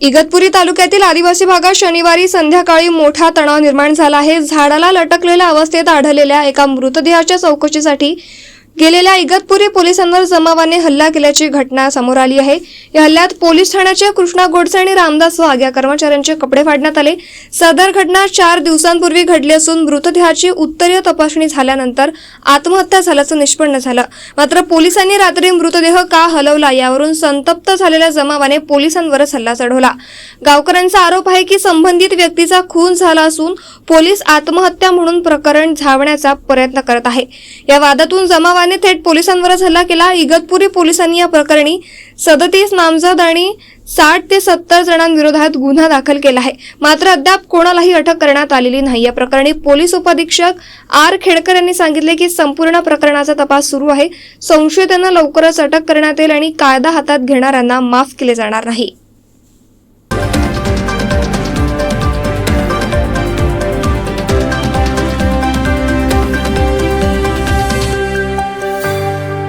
इगतपुरी तालुक्यातील आदिवासी भागात शनिवारी संध्याकाळी मोठा तणाव निर्माण झाला आहे. झाडाला लटकलेल्या अवस्थेत आढळलेल्या एका मृतदेहाच्या चौकशीसाठी गेलेल्या इगतपुरी पोलिसांवर जमावाने हल्ला केल्याची घटना समोर आली आहे. या हल्ल्यात पोलीस ठाण्याचे कृष्णा गोडसे आणि रामदास वाघ या कर्मचाऱ्यांचे कपडे फाडण्यात आले. सदर घटना चार दिवसांपूर्वी घडली असून मृतदेहाची उत्तरीय तपासणी झाल्यानंतर आत्महत्या झाल्याचं निष्पन्न झालं. मात्र पोलिसांनी रात्री मृतदेह का हलवला यावरून संतप्त झालेल्या जमावाने पोलिसांवरच हल्ला चढवला. गावकऱ्यांचा आरोप आहे की संबंधित व्यक्तीचा खून झाला असून पोलीस आत्महत्या म्हणून प्रकरण झावण्याचा प्रयत्न करत आहे. या वादातून जमावाने थेट पोलिसांवरच हल्ला केला. इगतपुरी पोलिसांनी या प्रकरणी सदतीस नामजद आणि साठ ते सत्तर जणांविरोधात गुन्हा दाखल केला आहे. मात्र अद्याप कोणालाही अटक करण्यात आलेली नाही. या प्रकरणी पोलीस उपअधीक्षक आर खेडकर यांनी सांगितले की संपूर्ण प्रकरणाचा तपास सुरू आहे. संशयितांना लवकरच अटक करण्यात येईल आणि कायदा हातात घेणाऱ्यांना माफ केले जाणार नाही.